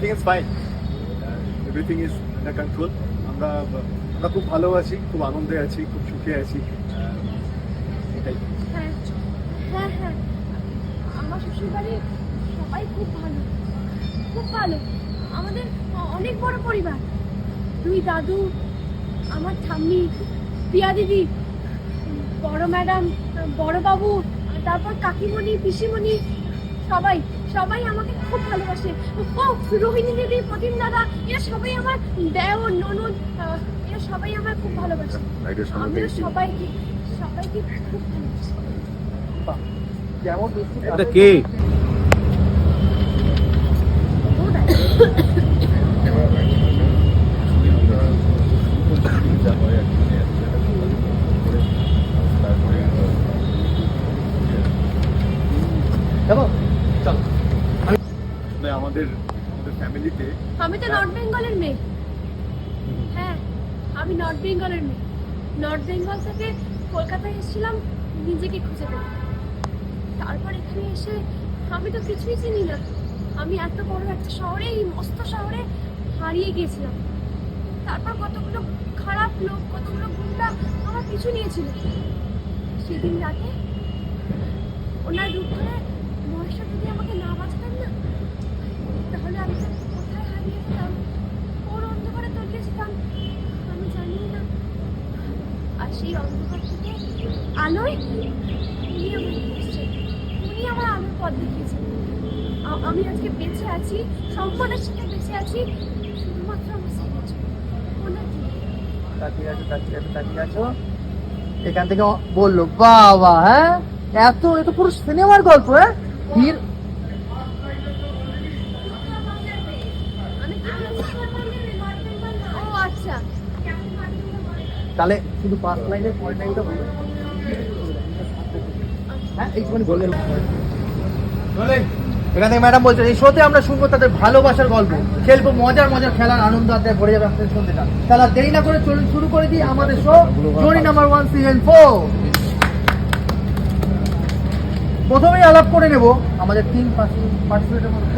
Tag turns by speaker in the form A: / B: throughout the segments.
A: Everything is fine everything is under control আমরা আমরা খুব ভালো আছি খুব আনন্দে আছি, খুব সুখে আছি। এটাই।
B: হ্যাঁ হ্যাঁ হ্যাঁ। আমার শ্বশুরবাড়ির সবাই খুব ভালো। খুব ভালো। আমাদের অনেক বড় পরিবার। দুই দাদু, আমার ঠাম্মি পিয়া দিদি, বড় ম্যাডাম, বড় বাবু তারপর কাকিমণি, পিসিমণি, সবাই। সবাই আমাকে খুব ভালোবাসে। ও রোহিণী দিদি প্রতিম দাদা এরা সবাই আমার দেও ননদ এরা সবাই আমার খুব ভালোবাসে। আমিও সবাইকে সবাইকে খুব ভালোবাসি।
A: এটা কে? আমাদের আমাদের ফ্যামিলিতে
B: আমি তো নর্থ বেঙ্গলের মেয়ে। হ্যাঁ আমি নর্থ বেঙ্গলের মেয়ে। নর্থ বেঙ্গল থেকে কলকাতায় এসেছিলাম, নিজেকে খুঁজে পেতে তারপর এখানে এসে আমি তো কিছুই চিনি না। আমি এত বড় একটা শহরে, এই মস্ত শহরে হারিয়ে গিয়েছিলাম তারপর কতগুলো খারাপ লোক, কতগুলো গুন্ডা আমার পিছু নিয়েছিল। সেদিন রাতে ওনার রূপ ধরে মহেশ্বর যদি আমাকে না বাঁচাতেন না তাহলে আমি যে কোথায় হারিয়ে যেতাম ওর অন্ধকারে তলিয়ে যেতাম আমি জানি না আর সেই অন্ধকার থেকে আলোয় উনি আমার আলোর পথ দেখিয়েছেন। আমি আজকে বেঁচে আছি সম্পদের সাথে বেঁচে আছি শুধুমাত্র আমার জন্য ওনার জন্য।
C: তাকিয়ে আছো তাকিয়ে আছো তাকিয়ে আছো? এখান থেকে বলল বাবা হ্যাঁ? এত এত পুরো সিনেমার গল্প হ্যাঁ? তাহলে শুধু পাঁচ লাইনের পয়েন্ট লাইনটা হ্যাঁ এইটুখানি বললেন এখান থেকে ম্যাডাম বলছেন এই শোতে আমরা শুনব তাদের ভালোবাসার গল্প। খেলব মজার মজার খেলার আনন্দ আড্ডায় ভরে যাবে আপনাদের সন্ধ্যেটা তাহলে দেরি না করে চলুন শুরু করে দিই আমাদের শো জোরি নাম্বার ওয়ান সিজন ফোর প্রথমেই আলাপ করে নেব আমাদের তিন পার্টিসিপেটের মধ্যে।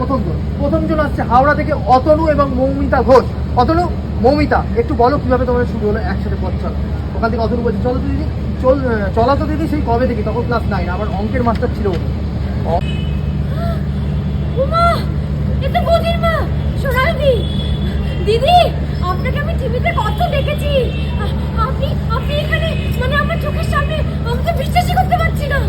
C: প্রথম জন আসছে হাওড়া থেকে অতনু এবং মৌমিতা ঘোষ। অতনু, মৌমিতা, একটু বলো কীভাবে তোমাদের শুরু হলো একসাথে পথ চলা? ওখান থেকে অতনু বলছে, চলো তো দিদি, চল চলা তো দিদি, সেই কবে থেকে তখন ক্লাস নাইন আমার অঙ্কের মাস্টার ছিল
B: দিদি, আপনাকে আমি টিভিতে কত দেখেছি। আপনি আপনি এখানে মানে আমার চোখের সামনে আমি তো বিশ্বাসই করতে পারছি না।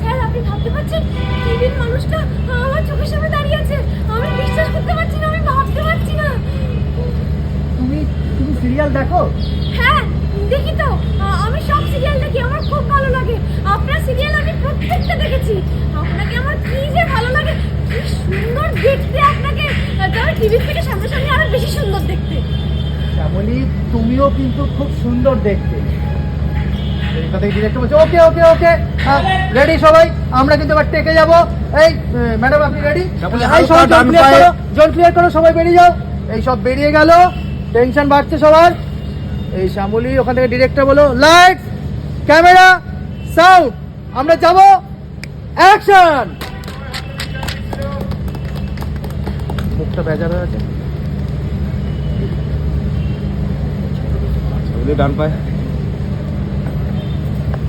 B: স্যার, আপনি ভাবতে পারছেন, টিভির মানুষটা আমার চোখের সামনে দাঁড়িয়ে আছে আমি বিশ্বাস করতে পারছি না আমি ভাবতে পারছি না
C: তুমি তুমি সিরিয়াল দেখো?
B: হ্যাঁ দেখি তো। আমি সব সিরিয়াল দেখি আমার খুব ভালো লাগে। আপনার সিরিয়াল আমি প্রত্যেকটা দেখেছি। আপনাকে আমার কি যে ভালো লাগে কি সুন্দর দেখতে আপনাকে। তবে টিভি থেকে সামনাসামনি আরও বেশি সুন্দর দেখতে।
C: শ্যামলী তুমিও কিন্তু খুব সুন্দর দেখতে। ওকে ওকে ওকে রেডি সবাই? আমরা কিন্তু এবার টেকে যাব। এই ম্যাডাম আপনি রেডি
A: শ্যামলী,
C: এই
A: হালকা
C: সব
A: ডান
C: জোন ক্লিয়ার করো ক্লিয়ার করো সবাই বেরিয়ে যাও। এই সব বেরিয়ে গেল। টেনশন বাড়ছে সবার। এই শ্যামলি, ওখান থেকে ডিরেক্টর বলো লাইট ক্যামেরা সাউন্ড আমরা যাব অ্যাকশন মুখটা বেজার হয়ে আছে
A: ডান পায়।